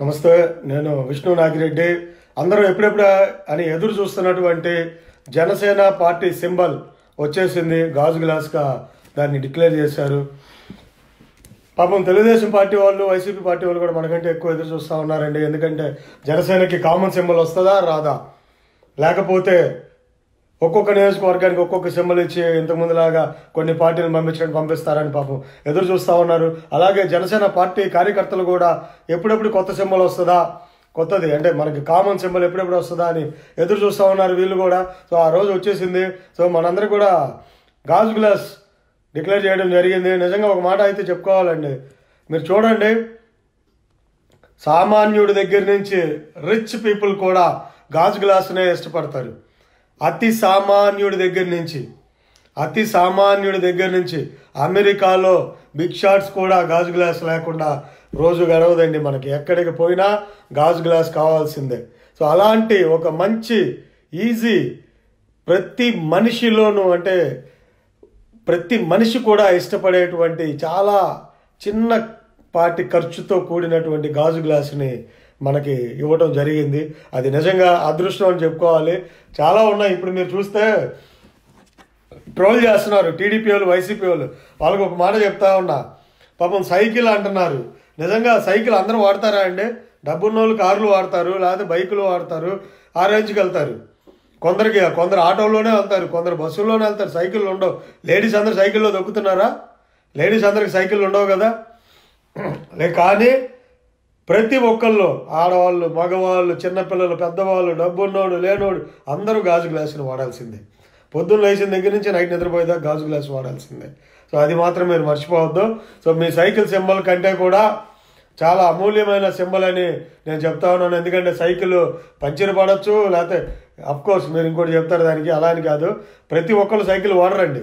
నమస్తే నేను విష్ణు నాగిరెడ్డి. అందరూ ఎప్పుడెప్పుడు అని ఎదురు చూస్తున్నటువంటి జనసేన పార్టీ సింబల్ వచ్చేసింది. గాజు గ్లాస్గా దాన్ని డిక్లేర్ చేశారు. పాపం తెలుగుదేశం పార్టీ వాళ్ళు వైసీపీ పార్టీ వాళ్ళు కూడా మనకంటే ఎక్కువ ఎదురు చూస్తూ ఉన్నారండి. ఎందుకంటే జనసేనకి కామన్ సింబల్ వస్తుందా? రాదా? లేకపోతే ఒక్కొక్క నియోజకవర్గానికి ఒక్కొక్క సింబల్ ఇచ్చి ఇంతకుముందులాగా కొన్ని పార్టీలు పంపించడానికి పంపిస్తారని పాపం ఎదురు చూస్తూ ఉన్నారు. అలాగే జనసేన పార్టీ కార్యకర్తలు కూడా ఎప్పుడెప్పుడు కొత్త సింబల్ వస్తుందా? కొత్తది. అంటే మనకి కామన్ సింబల్ ఎప్పుడెప్పుడు వస్తుందా అని ఎదురు చూస్తూ ఉన్నారు వీళ్ళు కూడా. సో ఆ రోజు వచ్చేసింది. సో మనందరూ కూడా గాజు గ్లాస్ డిక్లేర్ చేయడం జరిగింది. నిజంగా ఒక మాట అయితే చెప్పుకోవాలండి. మీరు చూడండి. సామాన్యుడి దగ్గర నుంచి రిచ్ పీపుల్ కూడా గాజు గ్లాస్నే ఇష్టపడతారు. అతి సామాన్యుడి దగ్గర నుంచి అతి సామాన్యుడి దగ్గర నుంచి అమెరికాలో బిగ్ షాట్స్ కూడా గాజు గ్లాస్ లేకుండా రోజు గడవదండి మనకి. ఎక్కడికి పోయినా గాజు గ్లాస్ కావాల్సిందే. సో అలాంటి ఒక మంచి ఈజీ ప్రతి మనిషిలోనూ అంటే ప్రతి మనిషి కూడా ఇష్టపడేటువంటి చాలా చిన్న పాటి ఖర్చుతో కూడినటువంటి గాజు గ్లాసుని మనకి ఇవ్వటం జరిగింది. అది నిజంగా అదృష్టం అని చెప్పుకోవాలి. చాలా ఉన్నాయి. ఇప్పుడు మీరు చూస్తే ట్రోల్ చేస్తున్నారు. టీడీపీ వాళ్ళు వైసీపీ వాళ్ళు. వాళ్ళకి ఒక మాట చెప్తా ఉన్నా. పాపం సైకిల్ అంటున్నారు. నిజంగా సైకిల్ అందరూ వాడతారా అండి? డబ్బున్న వాళ్ళు కార్లు వాడతారు లేకపోతే బైకులు వాడతారు ఆ రేంజ్కి వెళ్తారు. కొందరికి కొందరు ఆటోలోనే వెళ్తారు కొందరు బస్సుల్లోనే వెళ్తారు. సైకిళ్ళు ఉండవు. లేడీస్ అందరు సైకిల్లో దొక్కుతున్నారా? లేడీస్ అందరికి సైకిళ్ళు ఉండవు కదా? లే కానీ ప్రతి ఒక్కళ్ళు ఆడవాళ్ళు మగవాళ్ళు చిన్నపిల్లలు పెద్దవాళ్ళు డబ్బున్నోడు లేనోడు అందరూ గాజు గ్లాసులు వాడాల్సిందే. పొద్దున్న లేచిన దగ్గర నుంచి నైట్ నిద్రపోయేదాకా గాజు గ్లాస్ వాడాల్సిందే. సో అది మాత్రం మీరు మర్చిపోవద్దు. సో మీ సైకిల్ సింబల్ కంటే కూడా చాలా అమూల్యమైన సింబల్ అని నేను చెప్తా ఉన్నాను. ఎందుకంటే సైకిల్ పంచర్ పడవచ్చు లేకపోతే అఫ్కోర్స్ మీరు ఇంకోటి చెప్తారు దానికి అలా అని కాదు. ప్రతి ఒక్కరు సైకిల్ వాడరండి.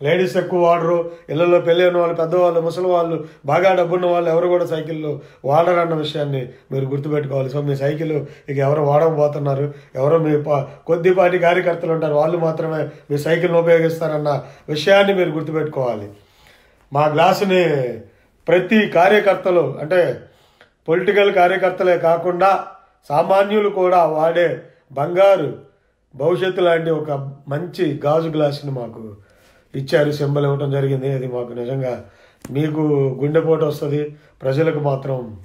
లేడీస్ ఎక్కువ వాడరు. ఇళ్ళలో పెళ్ళైన వాళ్ళు పెద్దవాళ్ళు ముసలి వాళ్ళు బాగా డబ్బున్న వాళ్ళు ఎవరు కూడా సైకిళ్ళు అన్న విషయాన్ని మీరు గుర్తుపెట్టుకోవాలి. సో మీ సైకిల్ ఇక ఎవరు వాడకపోతున్నారు ఎవరో మీ కొద్దిపాటి కార్యకర్తలు ఉంటారు వాళ్ళు మాత్రమే మీ సైకిల్ని ఉపయోగిస్తారన్న విషయాన్ని మీరు గుర్తుపెట్టుకోవాలి. మా గ్లాసుని ప్రతి కార్యకర్తలు అంటే పొలిటికల్ కార్యకర్తలే కాకుండా సామాన్యులు కూడా వాడే బంగారు భవిష్యత్తు లాంటి ఒక మంచి గాజు గ్లాసుని మాకు ఇచ్చారు సింబల్ ఇవ్వటం జరిగింది. అది మాకు నిజంగా మీకు గుండెపోటు వస్తుంది ప్రజలకు మాత్రం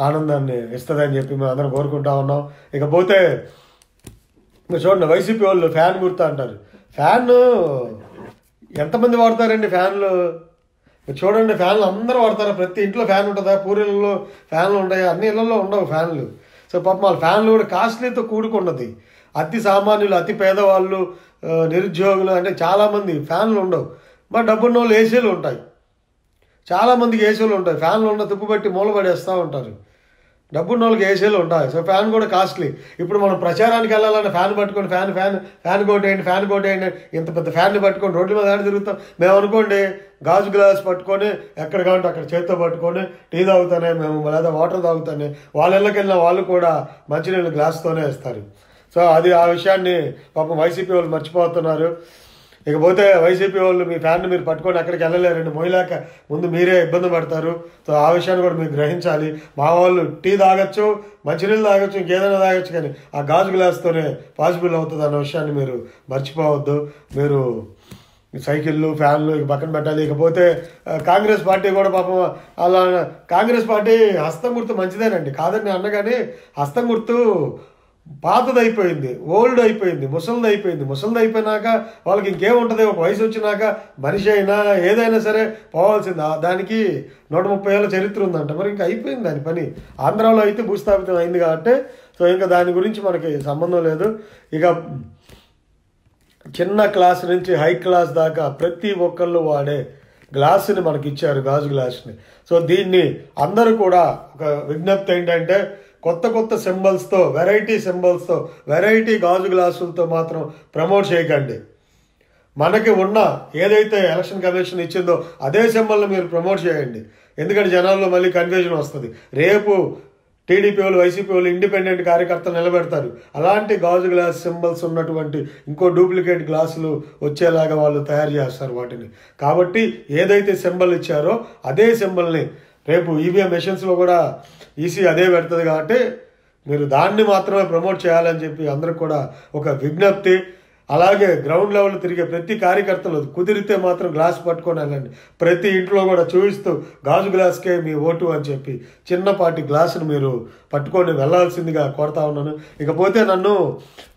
ఆనందాన్ని ఇస్తుందని చెప్పి మేము అందరం కోరుకుంటా ఉన్నాం. ఇకపోతే మీరు చూడండి వైసీపీ వాళ్ళు ఫ్యాన్ గుర్తు అంటారు. ఫ్యాన్ ఎంతమంది వాడతారండి ఫ్యాన్లు? మీరు చూడండి ఫ్యాన్లు అందరూ వాడతారు. ప్రతి ఇంట్లో ఫ్యాన్ ఉంటుందా? పూరిళ్ళలో ఫ్యాన్లు ఉంటాయి? అన్ని ఇళ్ళలో ఉండవు ఫ్యాన్లు. సో పాపం వాళ్ళ ఫ్యాన్లు కూడా కాస్ట్లీతో కూడుకున్నది. అతి సామాన్యులు అతి పేదవాళ్ళు నిరుద్యోగులు అంటే చాలామంది ఫ్యాన్లు ఉండవు. మరి డబ్బున్న వాళ్ళు ఏసీలు ఉంటాయి. చాలామందికి ఏసీలు ఉంటాయి. ఫ్యాన్లు ఉన్న తుప్పు పెట్టి మూల ఉంటారు. డబ్బున్న వాళ్ళకి ఏసీలు ఉంటాయి. సో ఫ్యాన్ కూడా కాస్ట్లీ. ఇప్పుడు మనం ప్రచారానికి వెళ్ళాలంటే ఫ్యాన్ పట్టుకొని ఫ్యాన్ ఫ్యాన్ ఫ్యాన్ కొట్టేయండి ఫ్యాన్ కొట్టేయండి. ఇంత పెద్ద ఫ్యాన్ని పట్టుకొని రోడ్ల మీద ఆడి తిరుగుతాం. మేము అనుకోండి గాజు గ్లాస్ పట్టుకొని ఎక్కడ కావాలంటే అక్కడ చేత్తో పట్టుకొని టీ తాగుతానే మేము లేదా వాటర్ తాగుతానే. వాళ్ళ ఇళ్ళకి వెళ్ళిన వాళ్ళు కూడా మంచినీళ్ళు గ్లాస్తోనే ఇస్తారు సో అది ఆ విషయాన్ని పాపం వైసీపీ వాళ్ళు మర్చిపోతున్నారు. ఇకపోతే వైసీపీ వాళ్ళు మీ ఫ్యాన్ను మీరు పట్టుకొని ఎక్కడికి వెళ్ళలేరండి. మోయలేక ముందు మీరే ఇబ్బంది పడతారు. సో ఆ విషయాన్ని కూడా మీరు గ్రహించాలి. మా వాళ్ళు టీ తాగొచ్చు మంచినీళ్ళు తాగొచ్చు ఇంకేదైనా తాగొచ్చు కానీ ఆ గాజు గ్లాస్తోనే పాసిబుల్ అవుతుంది అన్న విషయాన్ని మీరు మర్చిపోవద్దు. మీరు సైకిళ్ళు ఫ్యాన్లు ఇక పక్కన పెట్టాలి. ఇకపోతే కాంగ్రెస్ పార్టీ కూడా పాపం అలా కాంగ్రెస్ పార్టీ హస్తం గుర్తు మంచిదేనండి. కాదని అన్న కానీ హస్తం గుర్తు పాతది అయిపోయింది ఓల్డ్ అయిపోయింది ముసలిది అయిపోయింది ముసలిది అయిపోయినాక వాళ్ళకి ఇంకేముంటుంది? ఒక వయసు వచ్చినాక మనిషి అయినా ఏదైనా సరే పోవాల్సింది. దానికి నూట ముప్పై ఏళ్ళ చరిత్ర ఉందంట. మరి ఇంకా అయిపోయింది దాని పని. ఆంధ్రాలో అయితే భూస్థాపితం అయింది కాబట్టి సో ఇంకా దాని గురించి మనకి సంబంధం లేదు. ఇక చిన్న క్లాస్ నుంచి హై క్లాస్ దాకా ప్రతి ఒక్కళ్ళు వాడే గ్లాసుని మనకి ఇచ్చారు గాజు గ్లాసుని. సో దీన్ని అందరూ కూడా ఒక విజ్ఞప్తి ఏంటంటే కొత్త కొత్త సింబల్స్తో వెరైటీ సింబల్స్తో వెరైటీ గాజు గ్లాసులతో మాత్రం ప్రమోట్ చేయకండి. మనకి ఉన్న ఏదైతే ఎలక్షన్ కమిషన్ ఇచ్చిందో అదే సింబల్ని మీరు ప్రమోట్ చేయండి. ఎందుకంటే జనాల్లో మళ్ళీ కన్ఫ్యూజన్ వస్తుంది. రేపు టీడీపీ వాళ్ళు వైసీపీ వాళ్ళు ఇండిపెండెంట్ కార్యకర్తలు నిలబెడతారు. అలాంటి గాజు గ్లాస్ సింబల్స్ ఉన్నటువంటి ఇంకో డూప్లికేట్ గ్లాసులు వచ్చేలాగా వాళ్ళు తయారు చేస్తారు వాటిని. కాబట్టి ఏదైతే సింబల్ ఇచ్చారో అదే సింబల్ని రేపు ఈవీఎం మెషిన్స్లో కూడా ఈసీ అదే పెడుతుంది కాబట్టి మీరు దాన్ని మాత్రమే ప్రమోట్ చేయాలని చెప్పి అందరికి కూడా ఒక విజ్ఞప్తి. అలాగే గ్రౌండ్ లెవెల్ తిరిగే ప్రతి కార్యకర్తలు కుదిరితే మాత్రం గ్లాస్ పట్టుకొని వెళ్ళండి. ప్రతి ఇంట్లో కూడా చూపిస్తూ గాజు గ్లాస్కే మీ ఓటు అని చెప్పి చిన్నపాటి గ్లాసును మీరు పట్టుకొని వెళ్ళాల్సిందిగా కోరుతా ఉన్నాను. ఇకపోతే నన్ను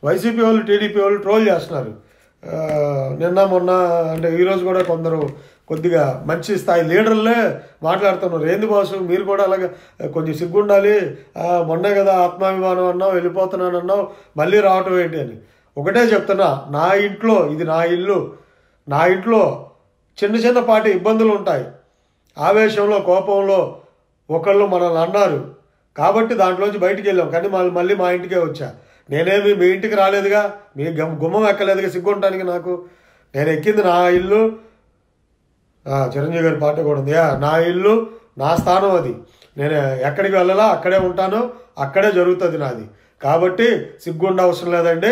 వైసీపీ వాళ్ళు టీడీపీ వాళ్ళు ట్రోల్ చేస్తున్నారు. నిన్న మొన్న అంటే ఈరోజు కూడా కొందరు కొద్దిగా మంచి స్థాయి లీడర్లే మాట్లాడుతున్నారు. ఏంది బాసు? మీరు కూడా అలాగే కొంచెం సిగ్గుండాలి. మొన్నే కదా ఆత్మాభిమానం అన్నావు వెళ్ళిపోతున్నాను అన్నావు మళ్ళీ రావటం ఏంటి అని. ఒకటే చెప్తున్నా నా ఇంట్లో ఇది నా ఇల్లు నా ఇంట్లో చిన్న చిన్నపాటి ఇబ్బందులు ఉంటాయి. ఆవేశంలో కోపంలో ఒకళ్ళు మనల్ని అన్నారు. కాబట్టి దాంట్లోంచి బయటికి వెళ్ళాం. కానీ మళ్ళీ మళ్ళీ మా ఇంటికే వచ్చా. నేనేమి మీ ఇంటికి రాలేదుగా? మీ గమ్- గుమ్మం ఎక్కలేదుగా సిగ్గుంటానికి నాకు? నేను ఎక్కింది నా ఇల్లు చిరంజీవి గారి పాట కూడా ఉంది. యా, నా ఇల్లు నా స్థానం అది. నేను ఎక్కడికి వెళ్ళాలా అక్కడే ఉంటాను అక్కడే జరుగుతుంది నాది. కాబట్టి సిగ్గుండ అవసరం లేదండి.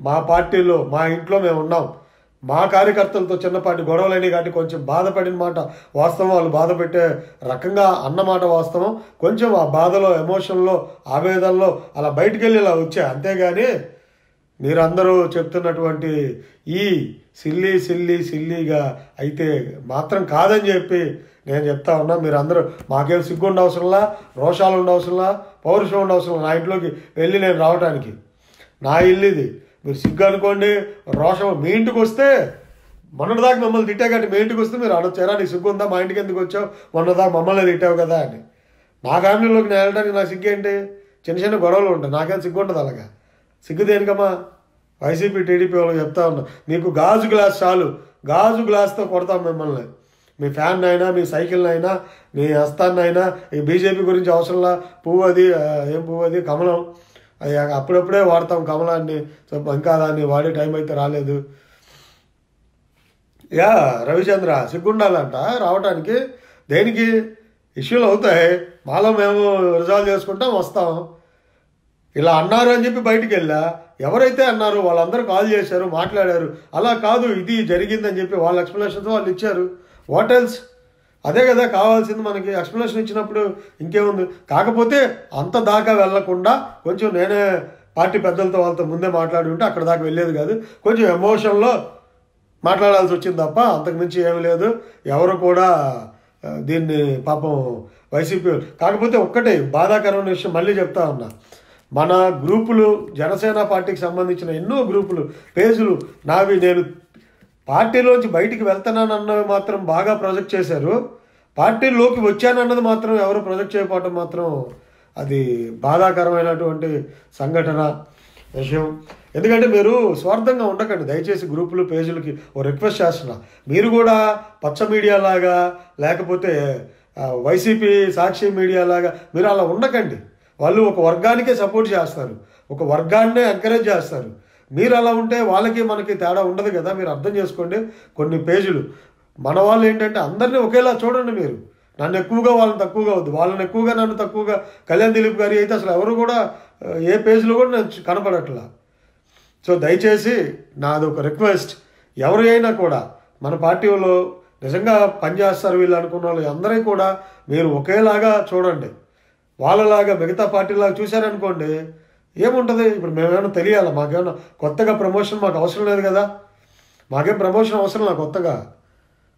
మా పార్టీలో మా ఇంట్లో మేము ఉన్నాం. మా కార్యకర్తలతో చిన్నపాటి గొడవలని కాబట్టి కొంచెం బాధపడిన మాట వాస్తవం. వాళ్ళు బాధపెట్టే రకంగా అన్నమాట వాస్తవం. కొంచెం ఆ బాధలో ఎమోషన్లో ఆవేదనలో అలా బయటికి వెళ్ళి ఇలా వచ్చాయి. అంతేగాని మీరందరూ చెప్తున్నటువంటి ఈ సిల్లీ సిల్లీ సిల్లీగా అయితే మాత్రం కాదని చెప్పి నేను చెప్తా ఉన్నా. మీరందరూ మాకేం సిగ్గు ఉండవసరంలా రోషాలు ఉండవసరంలా పౌరుషం ఉండవసరం నా ఇంట్లోకి వెళ్ళి నేను రావడానికి నా ఇల్లు ఇది మీరు సిగ్గు అనుకోండి రోషం మీ ఇంటికి వస్తే మొన్నటిదాకా మమ్మల్ని తిట్టే కానీ మీ ఇంటికి వస్తే మీరు అడొచ్చారా నీకు సిగ్గు ఉందా మా ఇంటికి ఎందుకు వచ్చావు? మొన్నదాకా మమ్మల్ని తిట్టావు కదా అని. నా ఫ్యామిలీలోకి నేను వెళ్ళడానికి నాకు సిగ్గేంటి? చిన్న చిన్న గొడవలు ఉంటాయి. నాకేం సిగ్గు ఉండదు అలాగా? సిగ్గు దేనికమ్మా వైసీపీ టీడీపీ వాళ్ళకి చెప్తా ఉన్నా మీకు గాజు గ్లాస్ చాలు. గాజు గ్లాస్తో కొడతాం మిమ్మల్ని. మీ ఫ్యాన్ అయినా మీ సైకిల్ అయినా మీ హస్తాన్నైనా ఈ బీజేపీ గురించి అవసరంలా? పువ్వు అది ఏం పువ్వు అది? కమలం. అది అప్పుడప్పుడే వాడతాం కమలాన్ని. ఇంకా దాన్ని వాడే టైం అయితే రాలేదు. యా రవిచంద్ర సిగ్గుండాలంట రావడానికి దేనికి? ఇష్యూలు అవుతాయి. మాలో మేము రిజాల్వ్ చేసుకుంటాం వస్తాం. ఇలా అన్నారు అని చెప్పి బయటికి వెళ్ళా. ఎవరైతే అన్నారో వాళ్ళందరూ కాల్ చేశారు మాట్లాడారు. అలా కాదు ఇది జరిగిందని చెప్పి వాళ్ళ ఎక్స్ప్లెనేషన్తో వాళ్ళు ఇచ్చారు. వాట్ ఎల్స్ అదే కదా కావాల్సింది మనకి. ఎక్స్ప్లెనేషన్ ఇచ్చినప్పుడు ఇంకేముంది? కాకపోతే అంత దాకా వెళ్ళకుండా కొంచెం నేనే పార్టీ పెద్దలతో వాళ్ళతో ముందే మాట్లాడి ఉంటే అక్కడ దాకా వెళ్ళేది కాదు. కొంచెం ఎమోషన్లో మాట్లాడాల్సి వచ్చింది తప్ప అంతకు మించి ఏమీ లేదు. ఎవరు కూడా దీన్ని పాపం వైసీపీ వాళ్ళు- కాకపోతే ఒక్కటే బాధాకరమైన విషయం మళ్ళీ చెప్తా ఉన్నా. మన గ్రూపులు జనసేన పార్టీకి సంబంధించిన ఎన్నో గ్రూపులు పేజీలు నావి నేను పార్టీలోంచి బయటికి వెళ్తానన్నవి మాత్రం బాగా ప్రొజెక్ట్ చేశారు. పార్టీలోకి వచ్చానన్నది మాత్రం ఎవరు ప్రొజెక్ట్ చేయకపోవటం మాత్రం అది బాధాకరమైనటువంటి సంఘటన విషయం. ఎందుకంటే మీరు స్వార్థంగా ఉండకండి దయచేసి గ్రూపులు పేజీలకి ఓ రిక్వెస్ట్ చేస్తున్నా. మీరు కూడా పచ్చ మీడియా లాగా లేకపోతే వైసీపీ సాక్షి మీడియా లాగా మీరు అలా ఉండకండి. వాళ్ళు ఒక వర్గానికే సపోర్ట్ చేస్తారు. ఒక వర్గాన్నే ఎంకరేజ్ చేస్తారు. మీరు అలా ఉంటే వాళ్ళకి మనకి తేడా ఉండదు కదా? మీరు అర్థం చేసుకోండి. కొన్ని పేజీలు. మన వాళ్ళు ఏంటంటే అందరినీ ఒకేలా చూడండి మీరు. నన్ను ఎక్కువగా వాళ్ళని తక్కువగా వద్దు. వాళ్ళని ఎక్కువగా నన్ను తక్కువగా కళ్యాణ్ దిలీప్ గారి అయితే అసలు ఎవరు కూడా ఏ పేజీలో కూడా నేను కనపడట్లా. సో దయచేసి నాది ఒక రిక్వెస్ట్ ఎవరు అయినా కూడా మన పార్టీలో నిజంగా పనిచేస్తారు వీళ్ళు అనుకున్న వాళ్ళు అందరూ కూడా మీరు ఒకేలాగా చూడండి. వాళ్ళలాగా మిగతా పార్టీలాగా చూశారనుకోండి ఏముంటుంది? ఇప్పుడు మేమేమైనా తెలియాలి? మాకేమైనా కొత్తగా ప్రమోషన్ మాకు అవసరం లేదు కదా? మాకేం ప్రమోషన్ అవసరం నాకు కొత్తగా.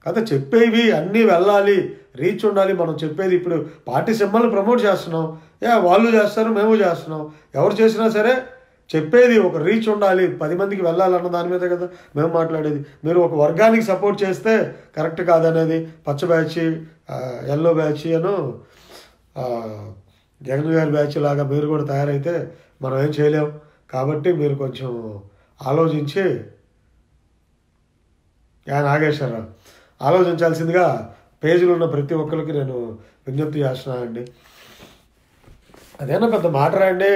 కదా చెప్పేవి అన్నీ వెళ్ళాలి రీచ్ ఉండాలి. మనం చెప్పేది ఇప్పుడు పార్టీ సింబల్ని ప్రమోట్ చేస్తున్నాం. యా వాళ్ళు చేస్తారు మేము చేస్తున్నాం. ఎవరు చేసినా సరే చెప్పేది ఒక రీచ్ ఉండాలి. పది మందికి వెళ్ళాలన్న దాని మీద కదా మేము మాట్లాడేది. మీరు ఒక వర్గానికి సపోర్ట్ చేస్తే కరెక్ట్ కాదనేది. పచ్చ బ్యాచ్ ఎల్లో బ్యాచ్ అను జగన్ గారి బ్యాచ్ లాగా మీరు కూడా తయారైతే మనం ఏం చేయలేం. కాబట్టి మీరు కొంచెం ఆలోచించి యా నాగేశ్వరరావు ఆలోచించాల్సిందిగా పేజీలో ఉన్న ప్రతి ఒక్కరికి నేను విజ్ఞప్తి చేస్తున్నానండి అదేనా పెద్ద మాట రాయండి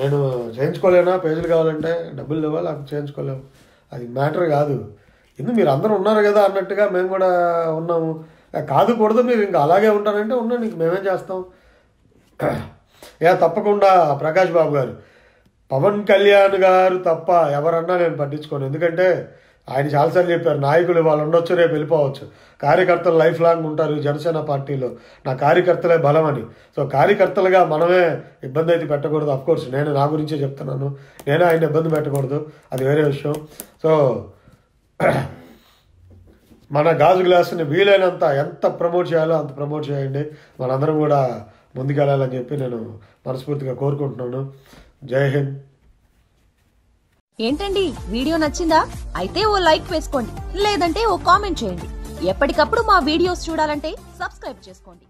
నేను చేయించుకోలేనా? పేజీలు కావాలంటే డబ్బులు లేవా? నాకు చేయించుకోలేము అది మ్యాటర్ కాదు. ఎందుకు మీరు అందరూ ఉన్నారు కదా అన్నట్టుగా మేము కూడా ఉన్నాము. కాదు కూడదు మీరు ఇంకా అలాగే ఉంటారంటే ఉన్నాను ఇంక మేమేం చేస్తాం? యా తప్పకుండా ప్రకాష్ బాబు గారు పవన్ కళ్యాణ్ గారు తప్ప ఎవరన్నా నేను పట్టించుకోను. ఎందుకంటే ఆయన చాలాసార్లు చెప్పారు నాయకులు వాళ్ళు ఉండొచ్చు రేపు వెళ్ళిపోవచ్చు. కార్యకర్తలు లైఫ్ లాంగ్ ఉంటారు జనసేన పార్టీలో. నా కార్యకర్తలే బలం అని సో కార్యకర్తలుగా మనమే ఇబ్బంది అయితే పెట్టకూడదు కోర్స్ నేను నా గురించే చెప్తున్నాను. నేనే ఆయన ఇబ్బంది పెట్టకూడదు. అది వేరే విషయం. సో మన గాజు గ్లాసుని వీలైనంత ఎంత ప్రమోట్ చేయాలో అంత ప్రమోట్ చేయండి. మనందరం కూడా ముందుకెళ్ళాలని చెప్పి నేను మనస్ఫూర్తిగా కోరుకుంటున్నాను. జై హింద్. ఏంటండి? వీడియో నచ్చిందా? అయితే ఓ లైక్ వేసుకోండి. లేదంటే ఓ కామెంట్ చేయండి. ఎప్పటికప్పుడు మా వీడియోస్ చూడాలంటే సబ్స్క్రైబ్ చేసుకోండి.